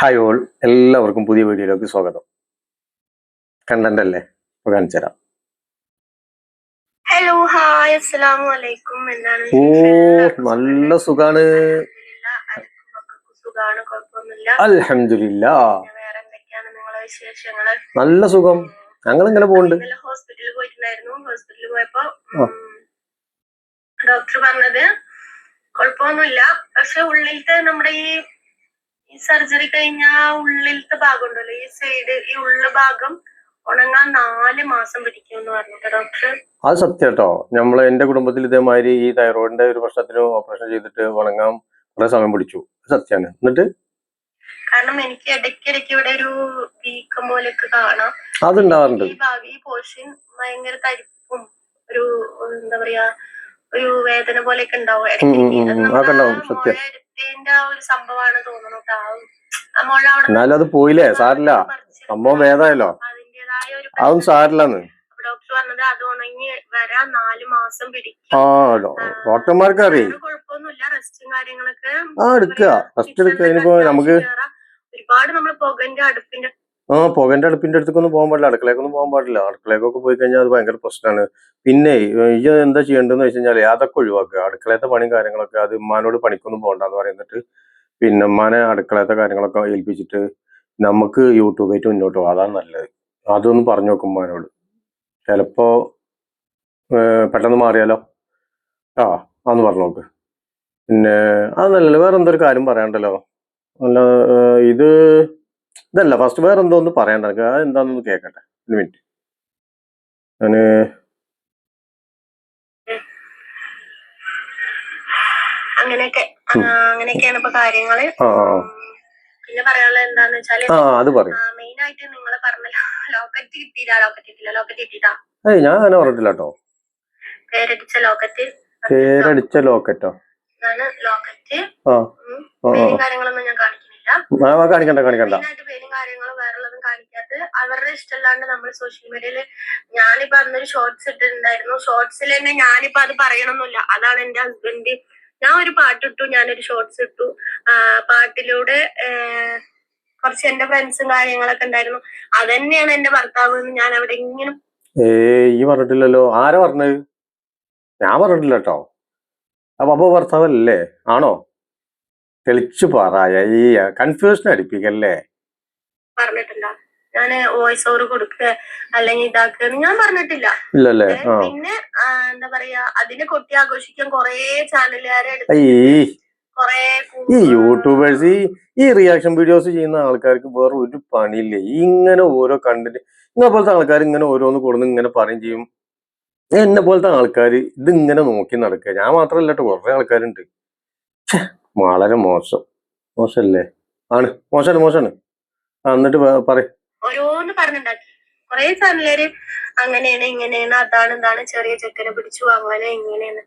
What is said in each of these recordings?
Hi all എല്ലാവർക്കും പുതിയ വീഡിയോയിലേക്ക് സ്വാഗതം. കണ്ടന്റ് അല്ലേ? ഇപ്പൊ കാണിച്ചു തരാം. ഹലോ ഹായ് അസ്സലാമു അലൈക്കും. എന്താണ് ഓ നല്ല സുഖാണ്. അൽഹംദുലില്ലാ, നല്ല സുഖം. ഞങ്ങൾ ഇങ്ങനെ പോകുന്നുണ്ട് ഹോസ്പിറ്റലിൽ പോയിട്ടുണ്ടായിരുന്നു. ഹോസ്പിറ്റലിൽ പോയപ്പോ ഡോക്ടർ പറഞ്ഞത് കുഴപ്പമൊന്നുമില്ല. പക്ഷെ ഉള്ളിലത്തെ നമ്മുടെ ഈ ഈ സർജറി കഴിഞ്ഞ ആ ഉള്ളിലത്തെ ഭാഗം ഉണ്ടല്ലോ ഈ സൈഡ് ഈ ഉള്ള ഭാഗം ഉണങ്ങാൻ നാല് മാസം പിടിക്കും എന്ന് പറഞ്ഞു ഡോക്ടർ അത് സത്യം കേട്ടോ. നമ്മൾ എന്റെ കുടുംബത്തിൽ ഇതേമാതിരി ഈ തൈറോയിഡിന്റെ ഒരു പ്രശ്നത്തിന് ഓപ്പറേഷൻ ചെയ്തിട്ട് ഉണങ്ങാൻ കുറെ സമയം പിടിച്ചു. സത്യാണ്. എന്നിട്ട്? കാരണം എനിക്ക് ഇടയ്ക്കിടയ്ക്ക് ഇവിടെ ഒരു വീക്കം പോലെയൊക്കെ കാണാം. അതുണ്ടാവാറുണ്ട്. ഈ ഭാഗം ഈ പോർഷൻ ഭയങ്കര തരിപ്പും ഒരു എന്താ പറയാ ഒരു വേദന പോലെയൊക്കെ ഉണ്ടാവും. സംഭവമാണ് തോന്നുന്നു എന്നാലും അത് പോയില്ലേ? സാരില്ല. സംഭവം വേദമല്ലോ അതും സാരില്ലെന്ന്. ഡോക്ടർ പറഞ്ഞത് അത് ഉണങ്ങി വരാൻ നാല് മാസം പിടിക്കും. ആ ഡോക്ടർമാർക്ക് അറിയാം വേറെ കുഴപ്പമൊന്നുമില്ല. റെസ്റ്റും കാര്യങ്ങളൊക്കെ ആ എടുക്കുക. റെസ്റ്റ് എടുക്കുക. ഇനിയിപ്പോ നമുക്ക് ഒരുപാട് നമ്മൾ പുകന്റെ അടുപ്പിന്റെ ആ പുകന്റെ അടുപ്പിന്റെ അടുത്തേക്കൊന്നും പോകാൻ പാടില്ല. അടുക്കളേക്കൊന്നും പോകാൻ പാടില്ല. അടുക്കളേക്കൊക്കെ പോയി കഴിഞ്ഞാൽ അത് ഭയങ്കര പ്രശ്നമാണ് പിന്നെ ഈ എന്താ ചെയ്യേണ്ടതെന്ന് വെച്ച് കഴിഞ്ഞാൽ അതൊക്കെ ഒഴിവാക്കുക. അടുക്കളയത്തെ പണിയും കാര്യങ്ങളൊക്കെ അത് ഉമ്മാനോട് പണിക്കൊന്നും പോകണ്ടെന്ന് പറയുന്നിട്ട് പിന്നെ ഉമ്മാനെ അടുക്കളയത്തെ കാര്യങ്ങളൊക്കെ ഏൽപ്പിച്ചിട്ട് നമുക്ക് യൂട്യൂബായിട്ട് മുന്നോട്ട് പോകാം. അതാണ് നല്ലത്. അതൊന്ന് പറഞ്ഞു നോക്കും ഉമ്മാനോട്. ചിലപ്പോ ഏർ പെട്ടെന്ന് മാറിയാലോ? ആ അതൊന്ന് പറഞ്ഞു നോക്ക്. പിന്നെ അത് നല്ലല്ലോ വേറെ എന്തൊരു കാര്യം പറയാണ്ടല്ലോ? അല്ല ഇത് ഇതല്ല ഫസ്റ്റ് വേറെ എന്തോ ഒന്ന് പറയണ്ട എനിക്ക് അത് എന്താണെന്ന് കേക്കട്ടെ. ഒരു മിനിറ്റ് ഞാൻ അങ്ങനെയൊക്കെ അങ്ങനെയൊക്കെയാണ് ഇപ്പൊ കാര്യങ്ങൾ. ആ ആ, ആ. പിന്നെ പറയാനുള്ളത് എന്താന്ന് വെച്ചാൽ ആ അത് പറയും. മെയിൻ ആയിട്ട് നിങ്ങൾ പറഞ്ഞ ലോക്കറ്റ് കിട്ടിയില്ല ലോക്കറ്റ് കിട്ടിയില്ല ലോക്കറ്റ് കിട്ടിയിട്ടാ? ഏയ് ഞാൻ അങ്ങനെ പറഞ്ഞിട്ടില്ല കേട്ടോ പേരടിച്ച ലോക്കറ്റ്? പേരടിച്ച ലോക്കറ്റോ? ലോക്കറ്റ്. കാര്യങ്ങളൊന്നും ഞാൻ ആ, കാണിക്കണ്ട. കാണിക്കണ്ട അവരുടെ ഇഷ്ടമല്ലാണ്ട് നമ്മൾ സോഷ്യൽ മീഡിയയിൽ ഞാനിപ്പോ അന്നൊരു ഷോർട്സ് ഇട്ടിട്ടുണ്ടായിരുന്നു. ഷോർട്സിൽ തന്നെ ഞാനിപ്പോ അത് പറയണമെന്നില്ല അതാണ് എന്റെ ഹസ്ബൻഡ് ഞാൻ ഒരു പാട്ടിട്ടു ഞാനൊരു ഷോർട്സ് ഇട്ടു. പാട്ടിലൂടെ കുറച്ച് എന്റെ ഫ്രണ്ട്സും കാര്യങ്ങളൊക്കെ ഉണ്ടായിരുന്നു. അതന്നെയാണ് എന്റെ ഭർത്താവ് ഞാൻ അവിടെ ഇങ്ങനെ ഈ പറഞ്ഞിട്ടില്ലല്ലോ. ആരാ പറഞ്ഞത്? ഞാൻ പറഞ്ഞിട്ടില്ല കേട്ടോ. അപ്പൊ അപ്പൊ ഭർത്താവല്ലേ? ആണോ? തെളിച്ചു പറയ ഈ കൺഫ്യൂഷൻ അടിപ്പിക്കല്ലേ? പറഞ്ഞിട്ടുണ്ടോ? ഞാൻ വോയിസ് ഓവർ കൊടുക്ക അല്ലെങ്കിൽ ഇതാക്കുക ഞാൻ പറഞ്ഞിട്ടില്ല. ഇല്ലല്ലേ? പിന്നെ എന്താ പറയാ അതിനെ കൊട്ടി ആഘോഷിക്കാൻ കൊറേ ചാനലുകാരെ ഈ യൂട്യൂബേഴ്സ് ഈ ഈ റിയാക്ഷൻ വീഡിയോസ് ചെയ്യുന്ന ആൾക്കാർക്ക് വേറെ ഒരു പണിയില്ലേ ഇങ്ങനെ ഓരോ കണ്ടന്റ് ഇങ്ങനെ പോലത്തെ ആൾക്കാർ ഇങ്ങനെ ഓരോന്ന് കൊടുന്ന് ഇങ്ങനെ പറയും ചെയ്യും. എന്നെ പോലത്തെ ആൾക്കാർ ഇങ്ങനെ നോക്കി നടക്കുക ഞാൻ മാത്രമല്ല കേട്ടോ കുറെ ആൾക്കാരുണ്ട്. വളരെ മോശം. മോശല്ലേ? ആണ്. മോശമാണ് മോശമാണ് ആ എന്നിട്ട് പറ ഓരോന്ന് പറഞ്ഞുണ്ടാക്കി. കൊറേ ചാനലുകാര് അങ്ങനെയാണ് ഇങ്ങനെയാണ് അതാണ് ഇതാണ് ചെറിയ ചെക്കനെ പിടിച്ചു അങ്ങനെ ഇങ്ങനെയാണ്.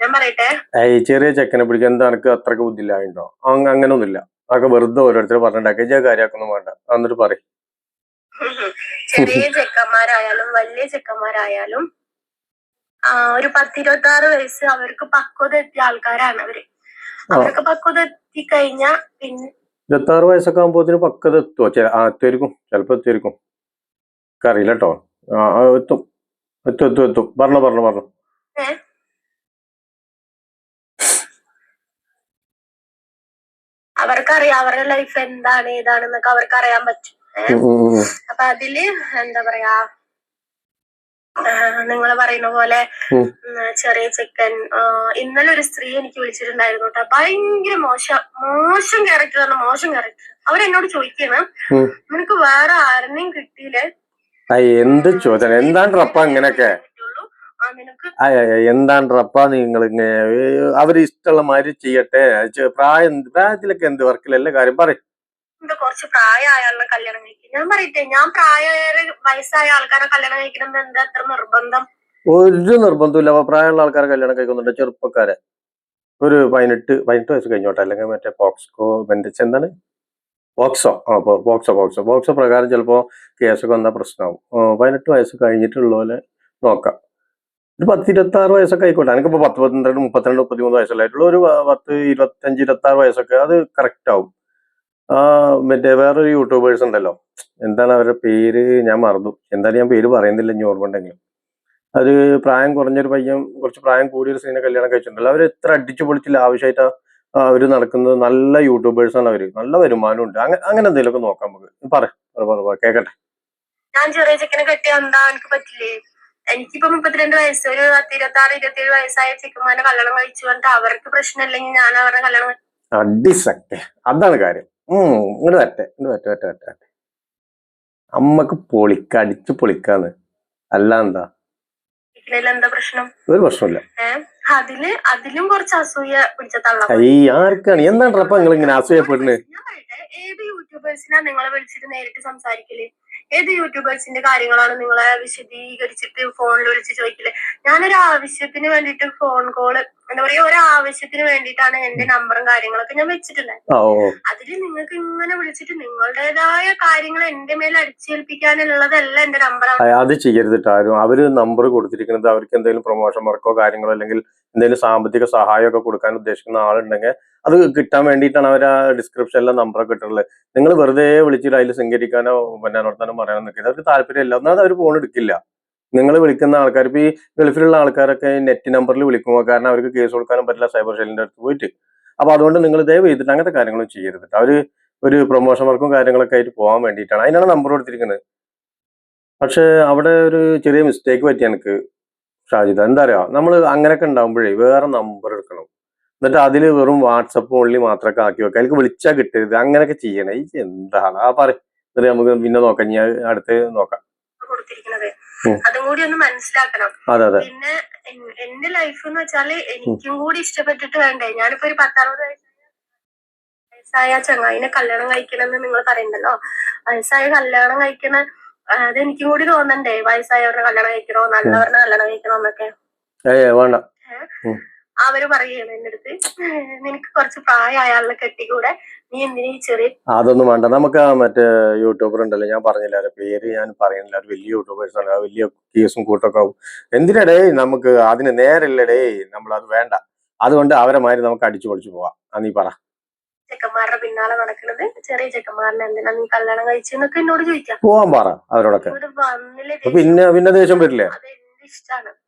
ഞാൻ പറയട്ടെ? ഏയ് ചെറിയ ചെക്കനെ പിടിക്കാൻ എന്താ എനിക്ക് അത്രയ്ക്ക് ബുദ്ധിയില്ലായിട്ടോ അങ്ങനെ ഒന്നുമില്ല അതൊക്കെ വെറുതെ ഓരോരുത്തർ പറഞ്ഞിട്ടുണ്ടാക്കി ഞാൻ കാര്യമാക്കൊന്നും വേണ്ട. എന്നിട്ട് പറ ചെറിയ ചെക്കന്മാരായാലും വലിയ ചെക്കന്മാരായാലും ഒരു പത്തിരുപത്തി ആറ് വയസ്സ് അവർക്ക് പക്വത എത്തിയ ആൾക്കാരാണ് അവർ. പക്വത എത്തിക്കഴിഞ്ഞാ പിന്നെ ഇരുപത്താറ് വയസ്സൊക്കെ ആകുമ്പോഴത്തേന് പക്കത് എത്തുമോ എത്തുമായിരിക്കും ചിലപ്പോ എത്തുമായിരിക്കും അറിയില്ല കേട്ടോ എത്തും. എത്തും എത്തും എത്തും. പറഞ്ഞു പറഞ്ഞു പറഞ്ഞു. അവർക്കറിയാം. അവരുടെ ലൈഫ് എന്താണ് ഏതാണെന്നൊക്കെ അവർക്ക് അറിയാൻ പറ്റും. അപ്പൊ അതിൽ എന്താ പറയാ നിങ്ങൾ പറയുന്ന പോലെ ചെറിയ ചിക്കൻ ഇന്നലെ ഒരു സ്ത്രീ എനിക്ക് വിളിച്ചിട്ടുണ്ടായിരുന്നു കേട്ടോ. ഭയങ്കര മോശം മോശം ക്യാരക്ടർ ആണ് മോശം ക്യാരക്ടർ അവരെന്നോട് ചോദിക്കണം. നിനക്ക് വേറെ ആരെയും കിട്ടിയില്ലേ? എന്ത് ചോദ്യം എന്താണ് റപ്പ ഇങ്ങനൊക്കെ എന്താണ് റപ്പ നിങ്ങൾ ഇങ്ങനെ അവർ ഇഷ്ടമുള്ള മാതിരി ചെയ്യട്ടെ. പ്രായം പ്രായത്തിലൊക്കെ എന്ത് വർക്കിലല്ലേ കാര്യം? പറയും. എന്താ കുറച്ച് പ്രായമായ ആളിനെ കല്യാണം കഴിക്കും. ഞാൻ പറയട്ടെ ഞാൻ പ്രായമായ വയസ്സായ ആൾക്കാരെ കല്യാണം കഴിക്കണം എന്താ? അത്ര നിർബന്ധം? ഒരു നിർബന്ധമില്ല പ്രായമുള്ള ആൾക്കാരെ കല്യാണം കഴിക്കുന്നുണ്ട് ചെറുപ്പക്കാരെ. ഒരു പതിനെട്ട് പതിനെട്ട് വയസ്സ് കഴിഞ്ഞോട്ടെ? അല്ലെങ്കിൽ മറ്റേ പോക്സ്കോ ബെൻഡിച്ച് എന്താണ്? പോക്സോ. ആ ബോക്സോ പോക്സോ പോക്സോ. പ്രകാരം ചിലപ്പോൾ കേസൊക്കെ വന്നാൽ പ്രശ്നമാവും. പതിനെട്ട് വയസ്സ് കഴിഞ്ഞിട്ടുള്ള പോലെ നോക്കാം. ഒരു പത്ത് ഇരുപത്താറ് വയസ്സൊക്കെ ആയിക്കോട്ടെ. എനിക്കിപ്പോ പത്ത് പന്ത്രണ്ട് മുപ്പത്തിരണ്ട് മുപ്പത്തിമൂന്ന് വയസ്സല്ലായിട്ടുള്ള ഒരു പത്ത് ഇരുപത്തഞ്ച് ഇരുപത്തി ആറ് വയസ്സൊക്കെ അത് കറക്റ്റ് ആവും. മറ്റേ വേറൊരു യൂട്യൂബേഴ്സ് ഉണ്ടല്ലോ. എന്താണ് അവരുടെ പേര്? ഞാൻ മറന്നു. എന്തായാലും ഞാൻ പേര് പറയുന്നില്ല ഇനി ഓർമ്മ ഉണ്ടെങ്കിലും അത് പ്രായം കുറഞ്ഞൊരു പയ്യൻ കുറച്ച് പ്രായം കൂടിയൊരു സ്ത്രീനെ കല്യാണം കഴിച്ചിട്ടുണ്ടല്ലോ. അവർ എത്ര അടിച്ചു പൊളിച്ചില്ല ആവശ്യമായിട്ടാ അവർ നടക്കുന്നത്. നല്ല യൂട്യൂബേഴ്സ് ആണ് അവർ. നല്ല വരുമാനം ഉണ്ട് അങ്ങനെ അങ്ങനെ എന്തെങ്കിലുമൊക്കെ നോക്കാം നമുക്ക്. പറ കേക്കട്ടെ. ഞാൻ ചെറിയ ചെക്കനെ കെട്ടിയ എന്താ എനിക്ക് പറ്റില്ലേ? എനിക്കിപ്പോ മുപ്പത്തിരണ്ട് വയസ്സ്. ഒരു പത്ത് ഇരുപത്തി ആറ് ഇരുപത്തി ഏഴ് വയസ്സായ ചെക്കന്മാരെ കല്യാണം കഴിച്ചു പറഞ്ഞിട്ട് അവർക്ക് പ്രശ്നമില്ലെങ്കിൽ ഞാൻ അവരുടെ കല്യാണം അടിസക്ടെ അതാണ് കാര്യം. ഇങ്ങോട്ട് വരട്ടെ ഇങ്ങോട്ട് വരട്ടെ വരട്ടെ വരട്ടെ വരട്ടെ. അമ്മയ്ക്ക് പൊളിക്ക അടിച്ചു പൊളിക്കാന്ന്. അല്ല എന്താ? എന്താ പ്രശ്നം? ഒരു പ്രശ്നമില്ല അതിൽ അതിലും കുറച്ച് അസൂയ പിടിച്ച ആർക്കാണ് എന്താണ് അപ്പൊ നിങ്ങൾ ഇങ്ങനെ അസൂയപ്പെടുന്നത് ഞാൻ പറയട്ടെ ഏത് യൂട്യൂബേഴ്സിനാ നിങ്ങളെ വിളിച്ചിട്ട് നേരിട്ട് സംസാരിക്കൽ? ഏത് യൂട്യൂബേഴ്സിന്റെ കാര്യങ്ങളാണ് നിങ്ങളെ വിശദീകരിച്ചിട്ട് ഫോണിൽ വിളിച്ച് ചോദിക്കൽ? ഞാനൊരു ആവശ്യത്തിന് വേണ്ടിയിട്ട് ഫോൺ കോൾ എന്താ പറയാ ഒരു ആവശ്യത്തിന് വേണ്ടിയിട്ടാണ് എന്റെ നമ്പറും കാര്യങ്ങളൊക്കെ ഞാൻ ഓ. അതിൽ നിങ്ങൾക്ക് ഇങ്ങനെ വിളിച്ചിട്ട് നിങ്ങളുടേതായ കാര്യങ്ങൾ എന്റെ മേലെ അടിച്ചേൽപ്പിക്കാനുള്ളതല്ല എന്റെ നമ്പർ അത് ചെയ്യരുത് ട്ടോ. ആരും അവർ നമ്പർ കൊടുത്തിരിക്കുന്നത് അവർക്ക് എന്തെങ്കിലും പ്രൊമോഷൻ വർക്കോ കാര്യങ്ങളോ അല്ലെങ്കിൽ എന്തെങ്കിലും സാമ്പത്തിക സഹായമൊക്കെ കൊടുക്കാൻ ഉദ്ദേശിക്കുന്ന ആളുണ്ടെങ്കിൽ അത് കിട്ടാൻ വേണ്ടിയിട്ടാണ് അവർ ആ ഡിസ്ക്രിപ്ഷനിലെ നമ്പറൊക്കെ ഇട്ടിട്ടുള്ളത്. നിങ്ങൾ വെറുതെ വിളിച്ചിട്ട് അതിൽ സ്വീകരിക്കാനോ പിന്നെ നടത്താനോ പറയാനോ നിൽക്കില്ല അവർക്ക് താല്പര്യമില്ല. ഒന്നാമത് അവർ ഫോൺ എടുക്കില്ല. നിങ്ങൾ വിളിക്കുന്ന ആൾക്കാർ ഇപ്പോൾ ഈ ഗൾഫിലുള്ള ആൾക്കാരൊക്കെ നെറ്റ് നമ്പറിൽ വിളിക്കുമ്പോൾ കാരണം അവർക്ക് കേസ് കൊടുക്കാനും പറ്റില്ല സൈബർ സെല്ലിന്റെ അടുത്ത് പോയിട്ട്. അപ്പോൾ അതുകൊണ്ട് നിങ്ങൾ ദയവ് ചെയ്തിട്ട് അങ്ങനത്തെ കാര്യങ്ങളും ചെയ്യരുത് അവർ ഒരു പ്രൊമോഷൻ വർക്കും കാര്യങ്ങളൊക്കെ ആയിട്ട് പോകാൻ വേണ്ടിയിട്ടാണ്. അതിനാണ് നമ്പർ കൊടുത്തിരിക്കുന്നത്. പക്ഷേ അവിടെ ഒരു ചെറിയ മിസ്റ്റേക്ക് പറ്റി എനിക്ക് ഷാജിദ. എന്താ അറിയാം? നമ്മൾ അങ്ങനെയൊക്കെ ഉണ്ടാകുമ്പോഴേ വേറെ നമ്പർ എടുക്കണം. എന്നിട്ട് അതിൽ വെറും വാട്സപ്പ് ഓൺലി മാത്രമൊക്കെ ആക്കി വെക്കുക അതിലേക്ക് വിളിച്ചാൽ കിട്ടരുത്. അങ്ങനെയൊക്കെ ചെയ്യണേ. ഈ എന്താണ്? ആ പറ. എന്നിട്ട് നമുക്ക് പിന്നെ നോക്കാം. ഞാൻ അടുത്ത് നോക്കാം. അതും കൂടി ഒന്ന് മനസ്സിലാക്കണം. അതെ പിന്നെ എന്റെ ലൈഫ് എന്ന് വെച്ചാൽ എനിക്കും കൂടി ഇഷ്ടപ്പെട്ടിട്ട് വേണ്ടേ? ഞാനിപ്പോ ഒരു പത്തറുപത് വയസ്സായ വയസ്സായ ചങ്ങായിനെ കല്യാണം കഴിക്കണം എന്ന് നിങ്ങൾ പറയണ്ടല്ലോ? വയസ്സായ കല്യാണം കഴിക്കണ അത് എനിക്കും കൂടി തോന്നണ്ടേ? വയസ്സായവരുടെ കല്യാണം കഴിക്കണോ? നല്ലവരുടെ കല്യാണം കഴിക്കണോ എന്നൊക്കെ? അവർ പറയുകയാണ് എന്റെ അടുത്ത് നിനക്ക് കുറച്ച് പ്രായമായ കെട്ടി കെട്ടിക്കൂടെ? നീ എന്തിനാ ചെറിയ അതൊന്നും വേണ്ട. നമുക്ക് ആ മറ്റേ യൂട്യൂബർ ഉണ്ടല്ലോ ഞാൻ പറഞ്ഞില്ല അവരുടെ പേര് ഞാൻ പറയുന്നില്ല. വലിയ യൂട്യൂബേഴ്സ് ആണ്. വലിയ കേസും കൂട്ടൊക്കെ ആവും. എന്തിനടേ നമുക്ക് അതിന് നേരല്ലടേ നമ്മൾ അത് വേണ്ട. അതുകൊണ്ട് അവരെ മാതിരി നമുക്ക് അടിച്ചു പൊളിച്ചു പോവാം. ആ നീ പറ. ചെക്കന്മാരുടെ പിന്നാലെ നടക്കുന്നത് ചെറിയ ചെക്കന്മാരനെ എന്തിനാ നീ കല്യാണം കഴിച്ചെന്നൊക്കെ എന്നോട് ചോദിക്കാം. പോവാൻ പറ അവരോടൊക്കെ. പിന്നെ പിന്നെ ദേഷ്യം വരില്ലേ? ഇഷ്ടാണ്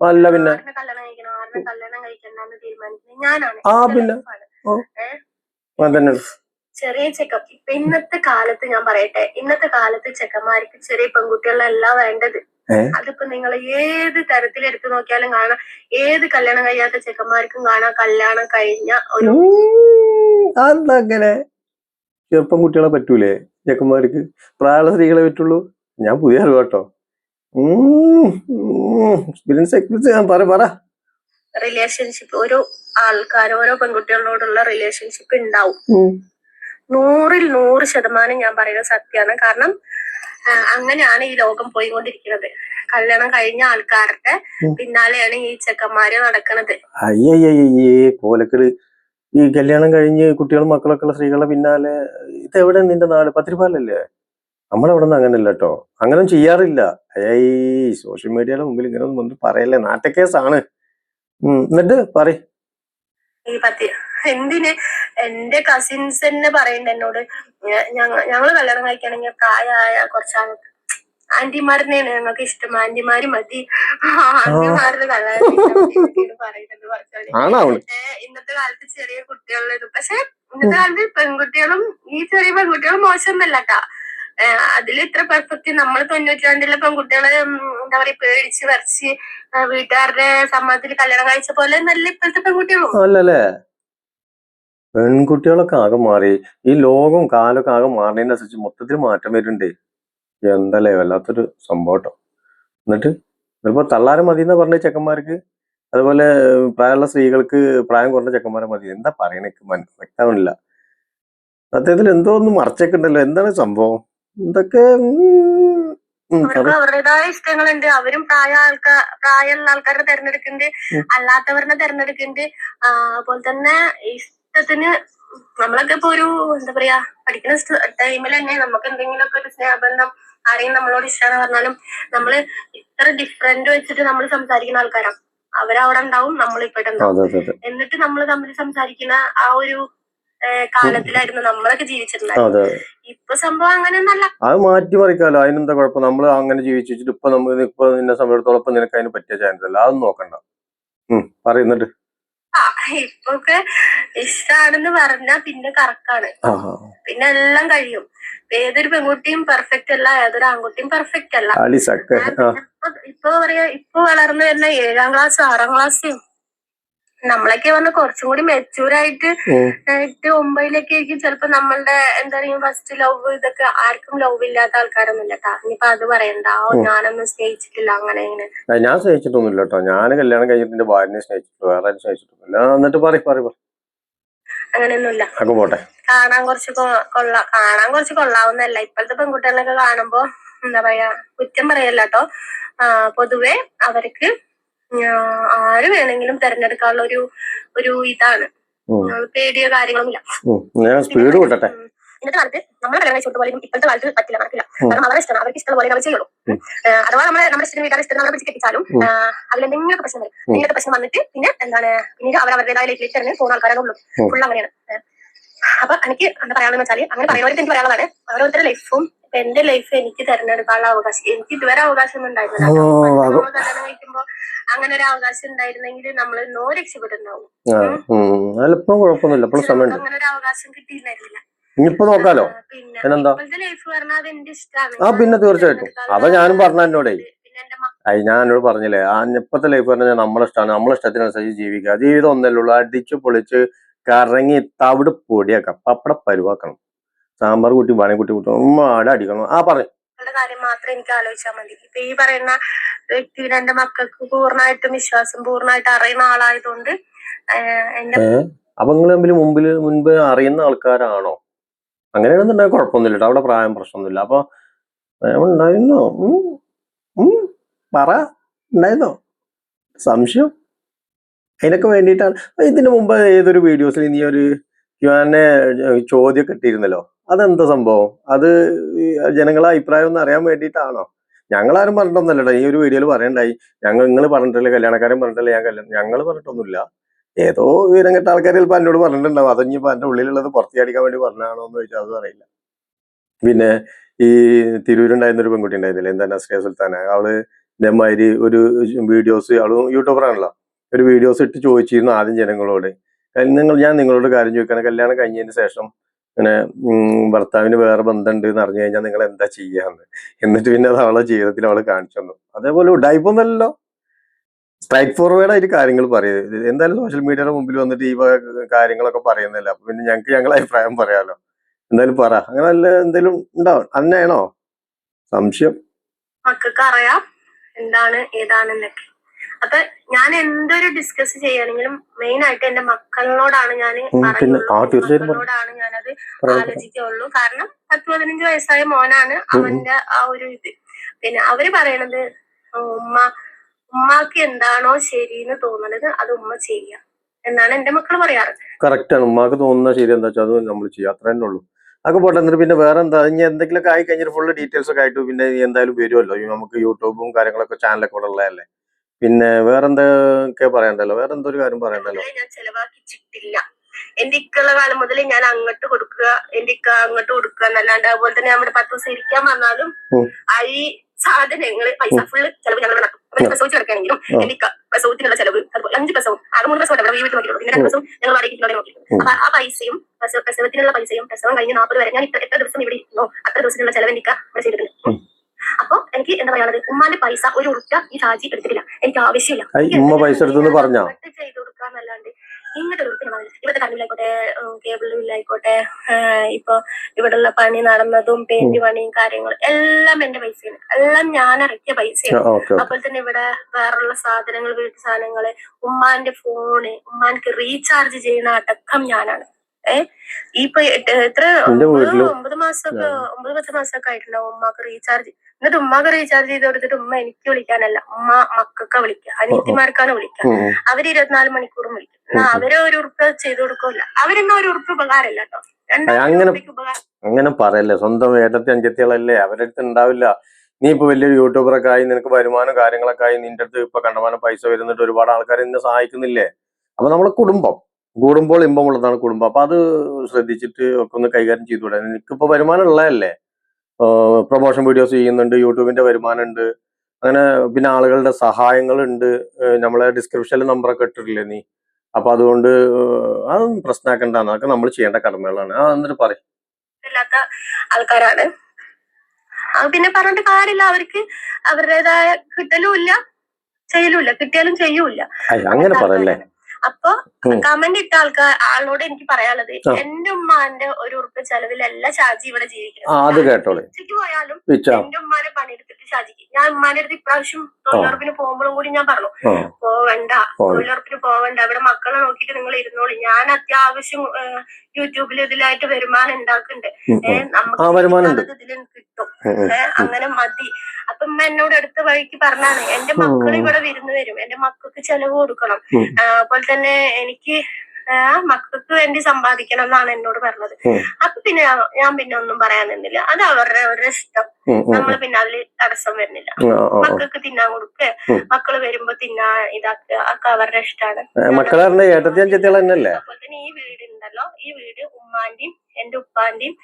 അല്ല പിന്നെ? ഞാനാണ്. ആ, പിന്നെ? ചെറിയ ചെക്കപ്പ്. ഇപ്പൊ ഇന്നത്തെ കാലത്ത് ഞാൻ പറയട്ടെ ഇന്നത്തെ കാലത്ത് ചെക്കന്മാർക്ക് ചെറിയ പെൺകുട്ടികളല്ല വേണ്ടത്? അതിപ്പോ നിങ്ങൾ ഏത് തരത്തിൽ എടുത്തു നോക്കിയാലും കാണാം. ഏത് കല്യാണം കഴിയാത്ത ചെക്കന്മാർക്കും കാണാം. കല്യാണം കഴിഞ്ഞ ഒരു അങ്ങനെ? ചെറുപ്പം കുട്ടികളെ പറ്റൂലേ ചെക്കന്മാർക്ക്? പ്രായമുള്ള സ്ത്രീകളെ പറ്റുള്ളൂ. ഞാൻ പുതിയ അറിവ് കേട്ടോ എക്സ്പീരിയൻസ് എക്സ്പീരിയൻസ് പറ പറ. റിലേഷൻഷിപ്പ് ഒരു ആൾക്കാർ ഓരോ പെൺകുട്ടികളോടുള്ള റിലേഷൻഷിപ്പ് ഉണ്ടാവും. നൂറിൽ നൂറ് ശതമാനം ഞാൻ പറയുന്നത് സത്യമാണ്. കാരണം അങ്ങനെയാണ് ഈ ലോകം പോയിക്കൊണ്ടിരിക്കുന്നത്. കല്യാണം കഴിഞ്ഞ ആൾക്കാരുടെ. പിന്നാലെയാണ് ഈ ചെക്കന്മാര് നടക്കുന്നത് അയ്യയ്യേ കോലക്കട് ഈ കല്യാണം കഴിഞ്ഞ് കുട്ടികളും മക്കളൊക്കെ ഉള്ള സ്ത്രീകളുടെ പിന്നാലെ ഇതെവിടെ നിന്റെ നാട്? പത്തിരിപ്പാലല്ലേ? നമ്മളവിടെ നിന്ന് അങ്ങനല്ല കേട്ടോ അങ്ങനെ ചെയ്യാറില്ല. ഏയ് സോഷ്യൽ മീഡിയയുടെ മുമ്പിൽ ഇങ്ങനെ ഒന്നും ഒന്നും പറയല്ലേ നാട്ടക്കേസാണ് എന്നിട്ട് പറ ഈ എന്തിന്? എന്റെ കസിൻസ് തന്നെ പറയുന്നത് എന്നോട്. ഞങ്ങൾ കല്യാണം കഴിക്കണെങ്കിൽ പ്രായമായ കുറച്ച് ആന്റിമാരനെയാണ് ഞങ്ങൾക്ക് ഇഷ്ടം. ആന്റിമാര് മതി. ആന്റിമാരുടെ കല്യാണം ഇന്നത്തെ കാലത്ത് ചെറിയ കുട്ടികളുടെ പക്ഷെ ഇന്നത്തെ കാലത്ത് പെൺകുട്ടികളും ഈ ചെറിയ പെൺകുട്ടികളും മോശമൊന്നല്ല കേട്ടാ അതിൽ ഇത്ര പെർഫെക്റ്റ് നമ്മൾ തൊണ്ണൂറ്റി രണ്ടിലെ പെൺകുട്ടികൾ എന്താ പറയാ പേടിച്ച് വരച്ച് വീട്ടുകാരുടെ സമ്മതത്തിൽ കല്യാണം കഴിച്ച പോലെ നല്ല ഇപ്പോഴത്തെ പെൺകുട്ടികളും. അല്ലല്ലേ? പെൺകുട്ടികളൊക്കെ ആകെ മാറി. ഈ ലോകം കാലൊക്കെ ആകെ മാറുന്നതിനനുസരിച്ച് മൊത്തത്തിൽ മാറ്റം വരുന്നുണ്ട്. എന്തല്ലേ വല്ലാത്തൊരു സംഭവം ട്ടോ എന്നിട്ട് ഇപ്പൊ തള്ളാരം മതി എന്ന് പറഞ്ഞ ചെക്കന്മാർക്ക്? അതുപോലെ പ്രായമുള്ള സ്ത്രീകൾക്ക് പ്രായം കുറഞ്ഞ ചെക്കന്മാരെ മതി. എന്താ പറയണേക്ക് മനസ്സിലാവണില്ല സത്യത്തിൽ എന്തോ ഒന്ന് മറച്ചൊക്കെ ഉണ്ടല്ലോ എന്താണ് സംഭവം? എന്തൊക്കെ? അവർക്ക് അവരുടേതായ ഇഷ്ടങ്ങളുണ്ട്. അവരും പ്രായ ആൾക്കാർ പ്രായമുള്ള ആൾക്കാരെ തെരഞ്ഞെടുക്കുന്നുണ്ട്. അല്ലാത്തവരെ തെരഞ്ഞെടുക്കുന്നുണ്ട് അതുപോലെ തന്നെ ഇഷ്ടത്തിന് നമ്മളൊക്കെ ഇപ്പൊ ഒരു എന്താ പറയാ പഠിക്കുന്ന ടൈമിൽ തന്നെ നമുക്ക് എന്തെങ്കിലുമൊക്കെ ഒരു സ്നേഹബന്ധം ആരെയും നമ്മളോട് ഇഷ്ടമാണ് പറഞ്ഞാലും നമ്മൾ ഇത്ര ഡിഫറെന്റ് വെച്ചിട്ട് നമ്മൾ സംസാരിക്കുന്ന ആൾക്കാരാണ് അവരവിടെ ഉണ്ടാവും നമ്മൾ ഇവിടെ ഉണ്ടാവും എന്നിട്ട് നമ്മൾ തമ്മിൽ സംസാരിക്കുന്ന ആ ഒരു കാലത്തിലായിരുന്നു നമ്മളൊക്കെ ജീവിച്ചിട്ടുണ്ടായിരുന്നത് ഇപ്പൊ സംഭവം അങ്ങനെയൊന്നല്ല. അത് മാറ്റി മറിക്കാലോ അതിനെന്താ കുഴപ്പം? നമ്മൾ അങ്ങനെ ജീവിച്ചിട്ട് ഇപ്പൊ നമ്മൾ ഇപ്പൊ നിന്നെ സംബന്ധിച്ചിടത്തോളം നിനക്ക് അതിന് പറ്റിയ ചാൻസ് അല്ല. അതൊന്നും നോക്കണ്ട. പറയുന്നുണ്ട് ഇപ്പൊക്കെ ഇഷ്ടാണെന്ന് പറഞ്ഞാ പിന്നെ കറക്കാണ്. പിന്നെ എല്ലാം കഴിയും. ഏതൊരു പെൺകുട്ടിയും പെർഫെക്റ്റ് അല്ല ഏതൊരു ആൺകുട്ടിയും പെർഫെക്റ്റ് അല്ല. ഇപ്പൊ- പറയാ ഇപ്പൊ വളർന്നു വരുന്ന ഏഴാം ക്ലാസ് ആറാം ക്ലാസ് നമ്മളൊക്കെ വന്ന് കുറച്ചും കൂടി മെച്ചൂർ ആയിട്ട്. എട്ട് ഒമ്പതിലൊക്കെ ആയിരിക്കും ചിലപ്പോ നമ്മളുടെ എന്താ പറയുക ഫസ്റ്റ് ലവ് ഇതൊക്കെ ആർക്കും ലവ് ഇല്ലാത്ത ആൾക്കാരൊന്നും ഇല്ല ഇനിയിപ്പൊ അത് പറയണ്ട. ഓ ഞാനൊന്നും സ്നേഹിച്ചിട്ടില്ല അങ്ങനെ ഇങ്ങനെ. ഞാൻ സ്നേഹിച്ചിട്ടൊന്നുമില്ല കേട്ടോ ഞാൻ കല്യാണം കഴിഞ്ഞിട്ട് ഭാര്യനെ സ്നേഹിച്ചിട്ടു വേറെ സ്നേഹിച്ചിട്ടില്ല എന്നിട്ട് പറ പറ പറ. അങ്ങനെയൊന്നുമില്ല. അങ്ങ് പോട്ടെ. കാണാൻ കുറച്ച് കൊള്ള കാണാൻ കുറച്ച് കൊള്ളാവുന്നല്ല ഇപ്പോഴത്തെ പെൺകുട്ടികളൊക്കെ കാണുമ്പോ എന്താ പറയാ കുറ്റം പറയല്ല കേട്ടോ പൊതുവെ അവർക്ക് ആര് വേണമെങ്കിലും തെരഞ്ഞെടുക്കാനുള്ള ഒരു ഒരു ഇതാണ്. പേടിയോ കാര്യങ്ങളൊന്നുമില്ല സ്പീഡ് കൂട്ടട്ടെ. ഇന്നത്തെ കാലത്ത് നമ്മളെ കല്യാണം കഴിച്ചു പോലെ ഇപ്പോഴത്തെ കാലത്ത് പറ്റില്ല നടക്കില്ല. കാരണം അവരെ ഇഷ്ടം അവർക്ക് ഇഷ്ടം പോലെ അവർ ചെയ്യുള്ളൂ. അഥവാ നമ്മളെ നമ്മുടെ ഇഷ്ടത്തിന് വീട്ടുകാർ ഇഷ്ടം നമ്മളെ പിടിച്ച് കെട്ടിച്ചാലും അതിലെന്തെങ്കിലും പ്രശ്നം വരും. എന്തെങ്കിലും പ്രശ്നം വന്നിട്ട് പിന്നെ എന്താണ് പിന്നീട് അവർ അവരുടേതായ ലൈഫിലേക്ക് തന്നെ പോകുന്ന ആൾക്കാരാണുള്ളൂ. ഫുൾ അങ്ങനെയാണ്. അപ്പൊ എനിക്ക് എന്താ പറയാനുള്ളത് വെച്ചാൽ അങ്ങനെ പറയുന്നവർക്ക് എനിക്ക് പറയാനുള്ളതാണ് ഓരോരുത്തരുടെ ലൈഫും ഇപ്പൊ എന്റെ ലൈഫ് എനിക്ക് തെരഞ്ഞെടുക്കാനുള്ള അവകാശം എനിക്ക് ഇതുവരെ അവകാശം ഉണ്ടായിരുന്നില്ല. കല്യാണം കഴിക്കുമ്പോ അങ്ങനെ ഒരു അവകാശം ഉണ്ടായിരുന്നെങ്കിൽ നമ്മൾ നോ രക്ഷപ്പെടുന്നുണ്ടാവും. അങ്ങനെ ഒരു അവകാശം ഇനിയിപ്പോ നോക്കാലോ? പിന്നെന്താ? ആ, പിന്നെ തീർച്ചയായിട്ടും. അതാ ഞാനും പറഞ്ഞ എന്നോടേ. അത് ഞാൻ എന്നോട് പറഞ്ഞില്ലേ ആ ഇപ്പത്തെ ലൈഫ് പറഞ്ഞാൽ നമ്മളെ ഇഷ്ടമാണ് നമ്മളെ ഇഷ്ടത്തിനനുസരിച്ച് ജീവിക്കുക. ജീവിതം ഒന്നല്ലേ ഉള്ളൂ അടിച്ചു പൊളിച്ച് കറങ്ങി തവിട് പൊടിയാക്കാം പപ്പട പരുവാക്കണം. സാമ്പാർ കൂട്ടി പണി കൂട്ടി കൂട്ടും ഉമ്മാടെ അടിക്കണം. ആ പറഞ്ഞു മക്കളുടെ കാര്യം മാത്രം എനിക്ക് ആലോചിച്ചാൽ മതി. ഇപ്പൊ ഈ പറയുന്ന വ്യക്തിന് എന്റെ മക്കൾക്ക് പൂർണമായിട്ടും വിശ്വാസം പൂർണമായിട്ട് അറിയുന്ന ആളായതുകൊണ്ട് എന്റെ അപ്പൊ നിങ്ങൾ തമ്മിൽ മുമ്പിൽ മുൻപ് അറിയുന്ന ആൾക്കാരാണോ? അങ്ങനെയാണെന്നുണ്ടെങ്കിൽ കുഴപ്പമൊന്നുമില്ല കേട്ടോ. അവിടെ പ്രായം പ്രശ്നമൊന്നുമില്ല. അപ്പൊ ഉണ്ടായിരുന്നോ. പറ. ഉണ്ടായിരുന്നോ? സംശയം? അതിനൊക്കെ വേണ്ടിയിട്ടാണ്. ഇതിന് മുമ്പ് ഏതൊരു വീഡിയോസിൽ നീ ഒരു ഞാൻ ചോദ്യമൊക്കെ ഇട്ടിരുന്നല്ലോ? അതെന്താ സംഭവം? അത് ജനങ്ങളെ അഭിപ്രായം ഒന്ന് അറിയാൻ വേണ്ടിയിട്ടാണോ? ഞങ്ങളാരും പറഞ്ഞിട്ടൊന്നുമല്ലട്ടോ. ഈ ഒരു വീഡിയോയിൽ പറയണ്ടായി. ഞങ്ങൾ നിങ്ങൾ പറഞ്ഞിട്ടില്ല കല്യാണക്കാരൻ പറഞ്ഞിട്ടില്ല ഞാൻ കല്യാണം ഞങ്ങൾ പറഞ്ഞിട്ടൊന്നുമില്ല. ഏതോ വിവരം കെട്ട ആൾക്കാർ ചിലപ്പോൾ എന്നോട് പറഞ്ഞിട്ടുണ്ടാവും. അതൊന്നും അതിനിപ്പോ എന്റെ ഉള്ളിലുള്ളത് പുറത്തിയടിക്കാൻ വേണ്ടി പറഞ്ഞാണോ എന്ന് ചോദിച്ചാൽ അതും അറിയില്ല പിന്നെ ഈ തിരൂരുണ്ടായിരുന്ന ഒരു പെൺകുട്ടി ഉണ്ടായിരുന്നില്ല? എന്താ നസ്രിയ സുൽത്താന? അവൾ ഇതേമാതിരി ഒരു വീഡിയോസ് അവൾ യൂട്യൂബർ ആണല്ലോ. ഒരു വീഡിയോസ് ഇട്ട് ചോദിച്ചിരുന്നു ആദ്യം ജനങ്ങളോട്. "കൽ- നിങ്ങൾ ഞാൻ നിങ്ങളോട് കാര്യം ചോദിക്കാൻ കല്യാണം കഴിഞ്ഞതിന് ശേഷം ഇങ്ങനെ ഭർത്താവിന് വേറെ ബന്ധമുണ്ട് എന്ന് അറിഞ്ഞു കഴിഞ്ഞാൽ നിങ്ങൾ എന്താ ചെയ്യാന്ന് എന്നിട്ട് പിന്നെ അത് അവളെ ജീവിതത്തിൽ അവൾ കാണിച്ചു തന്നു. അതേപോലെ ഉടായ്പൊന്നല്ലോ സ്ട്രൈറ്റ് ഫോർവേഡ് ആയിട്ട് കാര്യങ്ങൾ പറയുന്നത് എന്തായാലും സോഷ്യൽ മീഡിയയുടെ മുമ്പിൽ വന്നിട്ട് ഈ കാര്യങ്ങളൊക്കെ പറയുന്നില്ല അപ്പൊ പിന്നെ ഞങ്ങൾക്ക് ഞങ്ങളെ അഭിപ്രായം പറയാലോ. എന്തായാലും പറ. അങ്ങനെ നല്ല എന്തെങ്കിലും ഉണ്ടാവും അന്നയാണോ? സംശയം? മക്കൾക്ക് അറിയാം. എന്താണ് ഏതാണെന്നൊക്കെ അപ്പൊ ഞാൻ എന്തൊരു ഡിസ്കസ് ചെയ്യണമെങ്കിലും മെയിൻ ആയിട്ട് എന്റെ മക്കളോടാണ് ഞാൻ. മക്കളോടാണ് ഞാനത് ആലോചിക്കുള്ളൂ കാരണം പത്ത് പതിനഞ്ച് വയസ്സായ മോനാണ് അവന്റെ ആ ഒരു ഇത്. പിന്നെ അവർ പറയണത് ഉമ്മ ഉമ്മാക്ക് എന്താണോ ശരിന്ന് തോന്നുന്നത് അത് ഉമ്മ ചെയ്യാം എന്നാണ് എന്റെ മക്കൾ പറയാറ്. കറക്റ്റ് ആണ്. ഉമ്മാക്ക് തോന്നുന്ന ശരി എന്താ വെച്ചാൽ അത് നമ്മൾ ചെയ്യാം. അത്ര തന്നെ ഉള്ളൂ. അതൊക്കെ പോട്ടെ. എന്നിട്ട് പിന്നെ വേറെ എന്താ? ഇനി എന്തെങ്കിലുമൊക്കെ ആയി കഴിഞ്ഞിട്ട് ഫുള്ള് ഡീറ്റെയിൽസ് ഒക്കെ ആയിട്ട് പിന്നെ എന്തായാലും വരുമല്ലോ നമുക്ക് യൂട്യൂബും കാര്യങ്ങളൊക്കെ ചാനലൊക്കെ ഉള്ളതല്ലേ? പിന്നെ വേറെന്തൊക്കെ പറയണ്ടല്ലോ? വേറെ എന്തൊരു കാര്യം പറയണ്ടല്ലോ? ഞാൻ ചെലവാക്കിച്ചിട്ടില്ല. എന്റെ ഇക്കുള്ള കാലം മുതൽ ഞാൻ അങ്ങോട്ട് കൊടുക്കുക എന്റെ ഇക്ക അങ്ങോട്ട് കൊടുക്കുക എന്നല്ലാണ്ട് അതുപോലെ തന്നെ നമ്മുടെ പത്ത് ദിവസം ഇരിക്കാൻ വന്നാലും. ആ ഈ സാധനങ്ങൾ പൈസ ഫുള്ള് ചെലവ് ഞങ്ങൾ നടക്കും പ്രസവിച്ച് കിടക്കുകയാണെങ്കിലും. എന്റെ ഇക്ക പ്രസവത്തിനുള്ള ചെലവ് അതുപോലെ അഞ്ച് പ്രസവം ആറ് മൂന്ന് പ്രസവം അവിടെ വീട്ടിൽ നോക്കിയുള്ളൂ പിന്നെ രണ്ട് പ്രസവം ഞങ്ങൾ വാടകയ്ക്ക് നോക്കി അപ്പൊ ആ പൈസയും പ്രസവ പ്രസവത്തിനുള്ള പൈസയും പ്രസവം കഴിഞ്ഞ് നാൽപ്പത് വരെ ഞാൻ എത്ര ദിവസം ഇവിടെ ഇരിക്കുന്നു. അത്ര ദിവസത്തിനുള്ള ചെലവ് എനിക്ക് ഇവിടെ ചെയ്തിട്ടുണ്ട്. അപ്പൊ എനിക്ക് എന്താ പറയാനുള്ളത് ഉമ്മാന്റെ പൈസ ഒരു ഉറുപ്പ ഈ ഷാജി എടുത്തിട്ടില്ല. എനിക്ക് ആവശ്യമില്ല. ഉമ്മ പൈസ എടുത്തു പറഞ്ഞോ? ചെയ്തു കൊടുക്കാന്നല്ലാണ്ട് ഇങ്ങനത്തെ ഒരു ഇവിടുത്തെ കണ്ണിലായിക്കോട്ടെ കേബിൾ ബില്ലായിക്കോട്ടെ ഇപ്പൊ ഇവിടെയുള്ള പണി നടന്നതും പെയിന്റ് പണിയും കാര്യങ്ങളും എല്ലാം എന്റെ പൈസയാണ്. എല്ലാം ഞാൻ ഇറക്കിയ പൈസയാണ്. അപ്പോൾ തന്നെ ഇവിടെ വേറുള്ള സാധനങ്ങൾ വീട്ടു സാധനങ്ങൾ ഉമ്മാന്റെ ഫോണ് ഉമ്മാൻക്ക് റീചാർജ് ചെയ്യുന്ന അടക്കം ഞാനാണ്. ഏഹ് ഇപ്പൊ എത്ര? ഒമ്പത് മാസമൊക്കെ ഒമ്പത് പത്ത് മാസമൊക്കെ ആയിട്ടുണ്ടാവും ഉമ്മാക്ക് റീചാർജ് എന്നിട്ട് ഉമ്മാക്ക് റീചാർജ് ചെയ്ത് കൊടുത്തിട്ട് ഉമ്മ എനിക്ക് വിളിക്കാനല്ല. ഉമ്മ മക്കൾക്കാ വിളിക്കുക അനിയത്തിമാർക്കാണ് വിളിക്കുക. അവർ ഇരുപത്തിനാല് മണിക്കൂറും വിളിക്കും. എന്നാ അവരെ ഒരു ഉറുപ്പ് ചെയ്ത് കൊടുക്കില്ല അവരൊന്നും ഒരു ഉറുപ്പ് ഉപകാരമല്ല കേട്ടോ. അങ്ങനെ- അങ്ങനെ പറയല്ലേ. സ്വന്തം ഏട്ടത്തി അഞ്ചത്തികളല്ലേ അവരുടെ അടുത്ത് ഉണ്ടാവില്ല. നീ ഇപ്പൊ വലിയൊരു യൂട്യൂബറൊക്കെ ആയി നിനക്ക് വരുമാനം കാര്യങ്ങളൊക്കെ ആയി നിന്റെ അടുത്ത് ഇപ്പൊ കണ്ടമാനം പൈസ വരുന്നിട്ട് ഒരുപാട് ആൾക്കാർ നിന്നെ സഹായിക്കുന്നില്ലേ? അപ്പൊ നമ്മളെ കുടുംബം. കൂടുമ്പോൾ ഇമ്പമുള്ളതാണ് കുടുംബം. അപ്പൊ അത് ശ്രദ്ധിച്ചിട്ട് ഒക്കെ ഒന്ന് കൈകാര്യം ചെയ്തുകൂടെ? എനിക്കിപ്പോ വരുമാനം ഉള്ളതല്ലേ? പ്രൊമോഷൻ വീഡിയോസ് ചെയ്യുന്നുണ്ട് യൂട്യൂബിന്റെ വരുമാനമുണ്ട്. അങ്ങനെ പിന്നെ ആളുകളുടെ സഹായങ്ങളുണ്ട്. നമ്മളെ ഡിസ്ക്രിപ്ഷനിൽ നമ്പറൊക്കെ ഇട്ടിട്ടില്ലേ നീ? അപ്പൊ അതുകൊണ്ട് അതൊന്നും പ്രശ്നമാക്കണ്ട അതൊക്കെ നമ്മൾ ചെയ്യേണ്ട കടമകളാണ്. ആ എന്നിട്ട് പറയും. ആൾക്കാരാണ്. പിന്നെ പറഞ്ഞിട്ട് കാര്യമില്ല. അവർക്ക് അവരുടേതായ കിട്ടലും ഇല്ല ചെയ്യലും ഇല്ല. കിട്ടിയാലും ചെയ്യൂല അങ്ങനെ പറയല്ലേ? അപ്പൊ. കമന്റ് ഇട്ട ആൾക്കാർ ആളോട് എനിക്ക് പറയാനുള്ളത്. എന്റെ ഉമ്മാന്റെ ഒരു ഉറുപ്പ് ചെലവിലല്ല ഷാജി ഇവിടെ ജീവിക്കുന്നത്. ഉച്ചയ്ക്ക് പോയാലും എന്റെ ഉമ്മാനെ പണിയെടുത്തിട്ട് ഷാജിക്ക്. ഞാൻ ഉമ്മാന്റെ അടുത്ത് ഇപ്രാവശ്യം തൊഴിലുറപ്പിന് പോകുമ്പോഴും കൂടി ഞാൻ പറഞ്ഞു പോവണ്ട. തൊഴിലുറപ്പിന് പോവണ്ട. ഇവിടെ മക്കളെ നോക്കിട്ട് നിങ്ങൾ ഇരുന്നോളി. ഞാൻ അത്യാവശ്യം യൂട്യൂബിൽ ഇതിലായിട്ട് വരുമാനം ഉണ്ടാക്കുന്നുണ്ട്. നമുക്ക് ഇതിൽ കിട്ടും. അങ്ങനെ മതി. അപ്പൊ ഉമ്മ എന്നോട് അടുത്ത വഴിക്ക് പറഞ്ഞാണ് എന്റെ മക്കൾ ഇവിടെ വിരുന്ന് വരും. എന്റെ മക്കൾക്ക് ചെലവ് കൊടുക്കണം. അതുപോലെ തന്നെ എനിക്ക് മക്കൾക്ക് വേണ്ടി സമ്പാദിക്കണം എന്നാണ് എന്നോട് പറഞ്ഞത്. അപ്പൊ പിന്നെ ഞാൻ- പിന്നെ ഒന്നും പറയാൻ നിന്നില്ല. അത് അവരുടെ അവരുടെ ഇഷ്ടം. നമ്മൾ പിന്നെ അതിൽ തടസ്സം വരുന്നില്ല. മക്കൾക്ക് തിന്നാൻ കൊടുക്കുക മക്കൾ മക്കൾ വരുമ്പോ തിന്നാ ഇതാക്കുക ഒക്കെ അവരുടെ ഇഷ്ടമാണ് അതുപോലെ തന്നെ ഈ വീട് ഉണ്ടല്ലോ. ഈ വീട് ഉമ്മാന്റെയും എന്റെ ഉപ്പാന്റെയും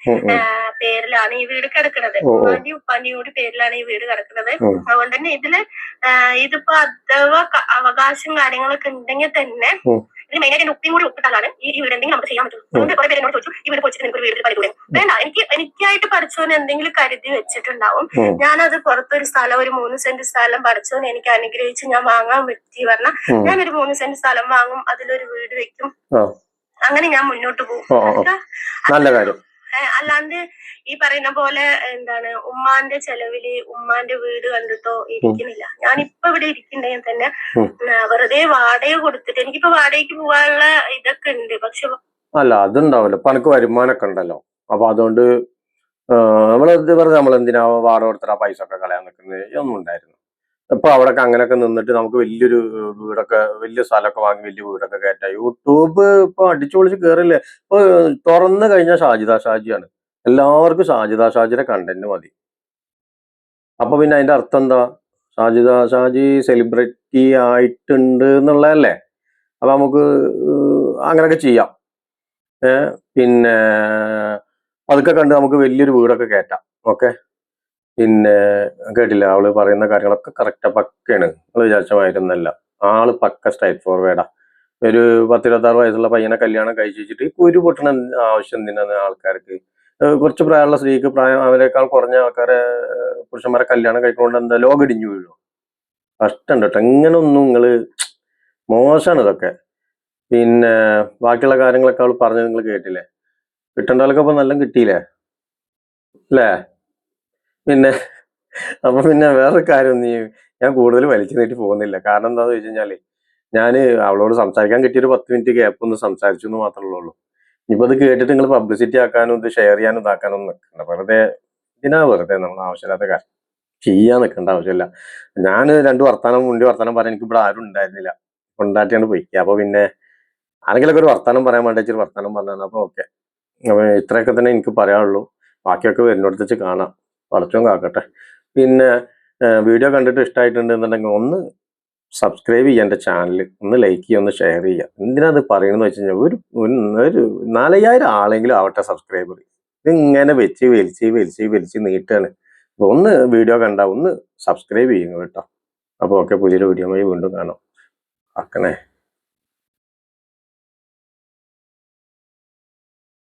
പേരിലാണ് ഈ വീട് കിടക്കുന്നത്. ഉമ്മാന്റെയും ഉപ്പാന്റെയും കൂടി പേരിലാണ് ഈ വീട് കിടക്കുന്നത് അതുകൊണ്ട് തന്നെ ഇതിൽ ഇതിപ്പോ അഥവാ അവകാശം കാര്യങ്ങളൊക്കെ ഉണ്ടെങ്കിൽ തന്നെ ഉം. ഇത് മെയിനായിട്ട് ഉപ്പിയും കൂടി ഒപ്പിട്ടാലാണ് ഈ വീട് എന്തെങ്കിലും നമുക്ക് ചെയ്യാൻ പറ്റും അതുകൊണ്ട് കുറെ പേര് എന്നോട് ചോദിച്ചു ഈ വീട് പൊളിച്ചിട്ട് എനിക്ക് ഒരു വീട് പഠിക്കൂടെ വേണ്ട എനിക്ക് എനിക്കായിട്ട് പഠിച്ചവന് എന്തെങ്കിലും കരുതി വെച്ചിട്ടുണ്ടാവും. ഞാനത് പുറത്തൊരു സ്ഥലം ഒരു മൂന്ന് സെന്റ് സ്ഥലം പഠിച്ചവന് എനിക്ക് അനുഗ്രഹിച്ച് ഞാൻ വാങ്ങാൻ പറ്റി പറഞ്ഞാൽ ഞാൻ ഒരു മൂന്ന് സെന്റ് സ്ഥലം വാങ്ങും അതിലൊരു വീട് വെക്കും. അങ്ങനെ ഞാൻ മുന്നോട്ട് പോകും. നല്ല കാര്യം. അല്ലാണ്ട് ഈ പറയുന്ന പോലെ എന്താണ് ഉമ്മാന്റെ ചെലവിൽ ഉമ്മാന്റെ വീട് കണ്ടിട്ടോ ഇരിക്കുന്നില്ല. ഞാനിപ്പോ ഇവിടെ ഇരിക്കുന്നെങ്കിൽ തന്നെ വെറുതെ വാടക കൊടുത്തിട്ട് എനിക്കിപ്പോ വാടകയ്ക്ക് പോകാനുള്ള ഇതൊക്കെ ഉണ്ട്. പക്ഷെ അല്ല അതുണ്ടാവല്ലോ. ഇപ്പൊ എനിക്ക് വരുമാനമൊക്കെ ഉണ്ടല്ലോ. അപ്പൊ അതുകൊണ്ട് നമ്മൾ വെറുതെ നമ്മൾ എന്തിനാ വാടക കൊടുത്തിട്ട് ആ പൈസ ഒക്കെ കളയാൻ നിൽക്കുന്നത്? ഒന്നും ഉണ്ടായിരുന്നു ഇപ്പൊ അവിടെയൊക്കെ അങ്ങനെയൊക്കെ നിന്നിട്ട് നമുക്ക് വലിയൊരു വീടൊക്കെ വലിയ സ്ഥലമൊക്കെ വാങ്ങി വലിയ വീടൊക്കെ കയറ്റാം. യൂട്യൂബ് ഇപ്പൊ അടിച്ചു പൊളിച്ച് കയറില്ലേ ഇപ്പൊ തുറന്നു കഴിഞ്ഞാൽ ഷാജിദ ഷാജിയാണ്. എല്ലാവർക്കും ഷാജിദ ഷാജിയുടെ കണ്ടന്റ് മതി. അപ്പൊ പിന്നെ അതിന്റെ അർത്ഥം എന്താ? ഷാജിദ ഷാജി സെലിബ്രിറ്റി ആയിട്ടുണ്ട് എന്നുള്ളതല്ലേ? അപ്പൊ നമുക്ക് അങ്ങനെയൊക്കെ ചെയ്യാം. പിന്നെ അതൊക്കെ കണ്ട് നമുക്ക് വലിയൊരു വീടൊക്കെ കയറ്റാം. ഓക്കെ? പിന്നെ കേട്ടില്ല. അവൾ പറയുന്ന കാര്യങ്ങളൊക്കെ കറക്റ്റ് പക്കയാണ്. നിങ്ങൾ വിചാരിച്ച മാതിരിയൊന്നല്ല ആൾ പക്ക സ്ട്രൈറ്റ് ഫോർവേഡാ ഒരു പത്തിരുപത്താറ് വയസ്സുള്ള പയ്യനെ കല്യാണം കഴിച്ചിട്ട് ഒരു പൊട്ടണ ആവശ്യം എന്തിനാണ് ആൾക്കാർക്ക്? കുറച്ച് പ്രായമുള്ള സ്ത്രീക്ക് പ്രായം അവരെക്കാൾ കുറഞ്ഞ ആൾക്കാരെ പുരുഷന്മാരെ കല്യാണം കഴിക്കുന്നതുകൊണ്ട് എന്താ ലോകം ഇടിഞ്ഞു വീഴും കഷ്ടം കേട്ടോ. ഇങ്ങനൊന്നും നിങ്ങൾ മോശമാണ് ഇതൊക്കെ. പിന്നെ ബാക്കിയുള്ള കാര്യങ്ങളൊക്കെ അവൾ പറഞ്ഞത് നിങ്ങൾ കേട്ടില്ലേ? കിട്ടേണ്ട ആൾക്കപ്പോൾ നല്ല കിട്ടിയില്ലേ? അല്ലേ? പിന്നെ അപ്പൊ പിന്നെ വേറൊരു കാര്യം നീ ഞാൻ കൂടുതൽ വലിച്ചു നീട്ടി പോകുന്നില്ല. കാരണം എന്താന്ന് വെച്ച് കഴിഞ്ഞാൽ ഞാൻ അവളോട് സംസാരിക്കാൻ കിട്ടിയൊരു പത്ത് മിനിറ്റ് ഗ്യാപ്പ് ഒന്ന് സംസാരിച്ചു എന്ന് മാത്രമേ ഉള്ളൂ ഇപ്പൊ അത് കേട്ടിട്ട് നിങ്ങൾ പബ്ലിസിറ്റി ആക്കാനും ഇത് ഷെയർ ചെയ്യാനും ഇതാക്കാനും നിൽക്കണ്ട വെറുതെ ഇതിനാ വെറുതെ നമ്മൾ ആവശ്യമില്ലാത്ത കാര്യം. ചെയ്യാൻ നിൽക്കേണ്ട ആവശ്യമില്ല. ഞാൻ രണ്ട് വർത്താനം മുണ്ടി വർത്താനം പറയാൻ എനിക്ക് ഇവിടെ ആരും ഉണ്ടായിരുന്നില്ല. ഉണ്ടാക്കിയാണ്ട് പോയി. അപ്പൊ പിന്നെ ആരെങ്കിലൊക്കെ ഒരു വർത്താനം പറയാൻ വേണ്ടി ഇച്ചിരി വർത്താനം പറഞ്ഞാണ് അപ്പൊ ഓക്കെ അപ്പൊ ഇത്രയൊക്കെ തന്നെ എനിക്ക് പറയാനുള്ളൂ. ബാക്കിയൊക്കെ വരുന്നിടത്ത് കാണാം. പടച്ചോൻ കാക്കട്ടെ. പിന്നെ വീഡിയോ കണ്ടിട്ട് ഇഷ്ടമായിട്ടുണ്ടെന്നുണ്ടെങ്കിൽ ഒന്ന് സബ്സ്ക്രൈബ് ചെയ്യുക എന്റെ ചാനൽ ഒന്ന് ലൈക്ക് ചെയ്യുക ഒന്ന് ഷെയർ ചെയ്യുക. എന്തിനാ അത് പറയണമെന്ന് വെച്ച് കഴിഞ്ഞാൽ ഒരു ഒരു- നാലയ്യായിരം ആളെങ്കിലും ആവട്ടെ സബ്സ്ക്രൈബർ ഇതിങ്ങനെ വെച്ച് വലിച്ച് വലിച്ച് വലിച്ച് നീട്ടാണ്. അപ്പോൾ ഒന്ന് വീഡിയോ കണ്ട ഒന്ന് സബ്സ്ക്രൈബ് ചെയ്യുക കേട്ടോ. അപ്പോൾ ഓക്കെ പുതിയൊരു വീഡിയോ വീണ്ടും കാണാം. ആക്കണേ